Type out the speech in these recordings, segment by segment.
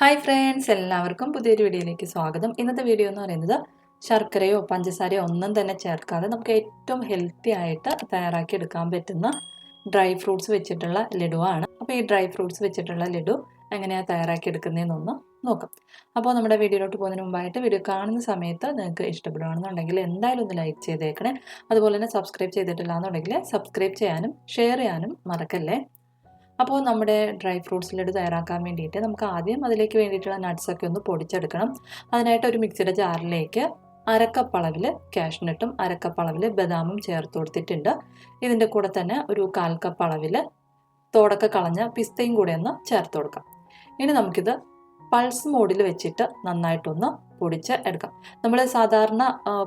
Hi friends എല്ലാവർക്കും പുതിയൊരു വീഡിയോയിലേക്ക് സ്വാഗതം. ഇന്നത്തെ വീഡിയോ എന്ന് പറയുന്നത് ശർക്കരയോ പഞ്ചസാരയോ ഒന്നും തന്നെ ചേർക്കാതെ നമുക്ക് ഏറ്റവും ഹെൽത്തി ആയിട്ട് തയ്യാറാക്കി എടുക്കാൻ പറ്റുന്ന ഡ്രൈ ഫ്രൂട്ട്സ് വെച്ചിട്ടുള്ള ലഡുവാണ്. അപ്പോൾ ഈ ഡ്രൈ ഫ്രൂട്ട്സ് വെച്ചിട്ടുള്ള ലഡു എങ്ങനെയാണ് തയ്യാറാക്കി എടുക്കുന്നതെന്നൊന്ന് നോക്കാം. അപ്പോൾ നമ്മുടെ വീഡിയോയിലോട്ട് പോകുന്നതിന് മുമ്പായിട്ട് വീഡിയോ കാണുന്ന സമയത്ത് നിങ്ങൾക്ക് ഇഷ്ടപ്പെടുകയാണെന്നുണ്ടെങ്കിൽ എന്തായാലും ഒന്ന് ലൈക്ക് ചെയ്തേക്കണേ. അതുപോലെ തന്നെ സബ്സ്ക്രൈബ് ചെയ്തിട്ടില്ല എന്നുണ്ടെങ്കിൽ സബ്സ്ക്രൈബ് ചെയ്യാനും ഷെയർ ചെയ്യാനും മറക്കല്ലേ? അപ്പോൾ നമ്മുടെ ഡ്രൈ ഫ്രൂട്ട്സ് ലഡു തയ്യാറാക്കാൻ വേണ്ടിയിട്ട് നമുക്ക് ആദ്യം അതിലേക്ക് വേണ്ടിയിട്ടുള്ള നട്ട്സൊക്കെ ഒന്ന് പൊടിച്ചെടുക്കണം. അതിനായിട്ട് ഒരു മിക്സിയുടെ ജാറിലേക്ക് അരക്കപ്പ് അളവിൽ കാഷ്നട്ടും അരക്കപ്പ് അളവിൽ ബദാമും ചേർത്ത് കൊടുത്തിട്ടുണ്ട്. ഇതിന്റെ കൂടെ തന്നെ ഒരു കാൽ കപ്പ് അളവിൽ തോടൊക്കെ കളഞ്ഞ പിസ്തയും കൂടെ ഒന്ന് ചേർത്ത് കൊടുക്കാം. ഇനി നമുക്കിത് പൾസ് മോഡിൽ വെച്ചിട്ട് നന്നായിട്ടൊന്ന് പൊടിച്ച് എടുക്കാം. നമ്മൾ സാധാരണ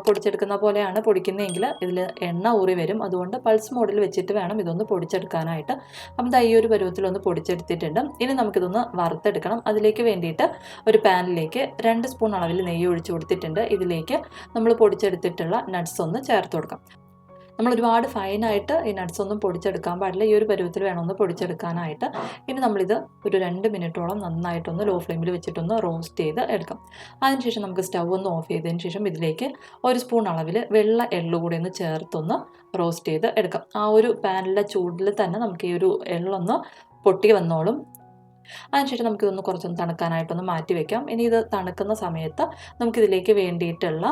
പൊടിച്ചെടുക്കുന്ന പോലെയാണ് പൊടിക്കുന്നതെങ്കിൽ ഇതിൽ എണ്ണ ഊറി വരും. അതുകൊണ്ട് പൾസ് മോഡിൽ വെച്ചിട്ട് വേണം ഇതൊന്ന് പൊടിച്ചെടുക്കാനായിട്ട്. അപ്പം ഈ ഒരു പരുവത്തിലൊന്ന് പൊടിച്ചെടുത്തിട്ടുണ്ട്. ഇനി നമുക്കിതൊന്ന് വറുത്തെടുക്കണം. അതിലേക്ക് വേണ്ടിയിട്ട് ഒരു പാനിലേക്ക് രണ്ട് സ്പൂൺ അളവിൽ നെയ്യ് ഒഴിച്ച് കൊടുത്തിട്ടുണ്ട്. ഇതിലേക്ക് നമ്മൾ പൊടിച്ചെടുത്തിട്ടുള്ള നട്ട്സ് ഒന്ന് ചേർത്ത് കൊടുക്കാം. നമ്മൾ ഒരുപാട് ഫൈനായിട്ട് ഈ നട്ട്സ് ഒന്നും പൊടിച്ചെടുക്കാൻ പാടില്ല. ഈ ഒരു പരുവത്തിൽ വേണമെന്ന് പൊടിച്ചെടുക്കാനായിട്ട്. ഇനി നമ്മളിത് ഒരു രണ്ട് മിനിറ്റോളം നന്നായിട്ടൊന്ന് ലോ ഫ്ലെയിമിൽ വെച്ചിട്ടൊന്ന് റോസ്റ്റ് ചെയ്ത് എടുക്കാം. അതിനുശേഷം നമുക്ക് സ്റ്റൗ ഒന്ന് ഓഫ് ചെയ്തതിന് ശേഷം ഇതിലേക്ക് ഒരു സ്പൂൺ അളവിൽ വെള്ള എള്ളു കൂടി ഒന്ന് ചേർത്തൊന്ന് റോസ്റ്റ് ചെയ്ത് എടുക്കാം. ആ ഒരു പാനിലെ ചൂടിൽ തന്നെ നമുക്ക് ഈ ഒരു എള്ളൊന്ന് പൊട്ടി വന്നോളും. അതിനുശേഷം നമുക്കിതൊന്ന് കുറച്ചൊന്ന് തണുക്കാനായിട്ടൊന്ന് മാറ്റി വയ്ക്കാം ഇനി ഇത് തണുക്കുന്ന സമയത്ത് നമുക്കിതിലേക്ക് വേണ്ടിയിട്ടുള്ള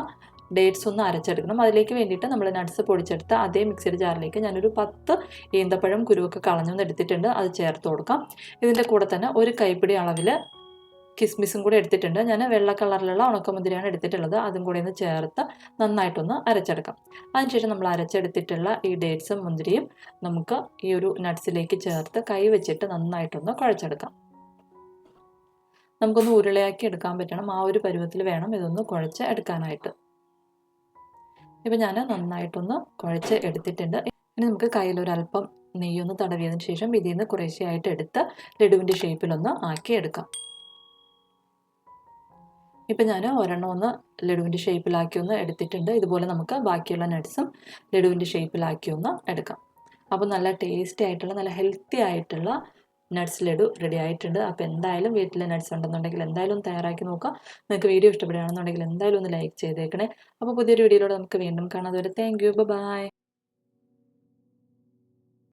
ഡേറ്റ്സ് ഒന്ന് അരച്ചെടുക്കണം. അതിലേക്ക് വേണ്ടിയിട്ട് നമ്മൾ നട്ട്സ് പൊടിച്ചെടുത്ത അതേ മിക്സിയുടെ ജാറിലേക്ക് ഞാനൊരു പത്ത് ഈന്തപ്പഴം കുരുവൊക്കെ കളഞ്ഞൊന്ന് എടുത്തിട്ടുണ്ട്. അത് ചേർത്ത് കൊടുക്കാം. ഇതിന്റെ കൂടെ തന്നെ ഒരു കൈപ്പിടി അളവിൽ കിസ്മിസും കൂടി എടുത്തിട്ടുണ്ട്. ഞാൻ വെള്ള കളറിലുള്ള ഉണക്കമുന്തിരിയാണ് എടുത്തിട്ടുള്ളത്. അതും കൂടി ഒന്ന് ചേർത്ത് നന്നായിട്ടൊന്ന് അരച്ചെടുക്കാം. അതിനുശേഷം നമ്മൾ അരച്ചെടുത്തിട്ടുള്ള ഈ ഡേറ്റ്സും മുന്തിരിയും നമുക്ക് ഈ ഒരു നട്ട്സിലേക്ക് ചേർത്ത് കൈ വെച്ചിട്ട് നന്നായിട്ടൊന്ന് കുഴച്ചെടുക്കാം. നമുക്കൊന്ന് ഉരുളയാക്കി എടുക്കാൻ പറ്റണം. ആ ഒരു പരുവത്തിൽ വേണം ഇതൊന്ന് കുഴച്ച് എടുക്കാനായിട്ട്. ഇപ്പം ഞാൻ നന്നായിട്ടൊന്ന് കുഴച്ച് എടുത്തിട്ടുണ്ട്. ഇനി നമുക്ക് കയ്യിലൊരല്പം നെയ്യൊന്ന് തടവിയതിന് ശേഷം ഇതിൽ നിന്ന് കുറേശ്ശെയായിട്ട് എടുത്ത് ലഡുവിന്റെ ഷേപ്പിലൊന്ന് ആക്കി എടുക്കാം ഇപ്പം ഞാൻ ഒരെണ്ണം ഒന്ന് ലഡുവിന്റെ ഷേപ്പിലാക്കി ഒന്ന് എടുത്തിട്ടുണ്ട്. ഇതുപോലെ നമുക്ക് ബാക്കിയുള്ള നട്ട്സും ലഡുവിന്റെ ഷേപ്പിലാക്കി ഒന്ന് എടുക്കാം. അപ്പോൾ നല്ല ടേസ്റ്റി ആയിട്ടുള്ള നല്ല ഹെൽത്തി ആയിട്ടുള്ള നട്ട്സ് ലഡു റെഡി ആയിട്ടുണ്ട്. അപ്പോൾ എന്തായാലും വീട്ടിൽ നട്ട്സ് ഉണ്ടെന്നുണ്ടെങ്കിൽ എന്തായാലും തയ്യാറാക്കി നോക്കുക നിങ്ങൾക്ക് വീഡിയോ ഇഷ്ടപ്പെടുകയാണെന്നുണ്ടെങ്കിൽ എന്തായാലും ഒന്ന് ലൈക്ക് ചെയ്തേക്കണേ. അപ്പോൾ പുതിയൊരു വീഡിയോയിലൂടെ നമുക്ക് വീണ്ടും കാണാം. അതുവരെ താങ്ക് യു ബൈ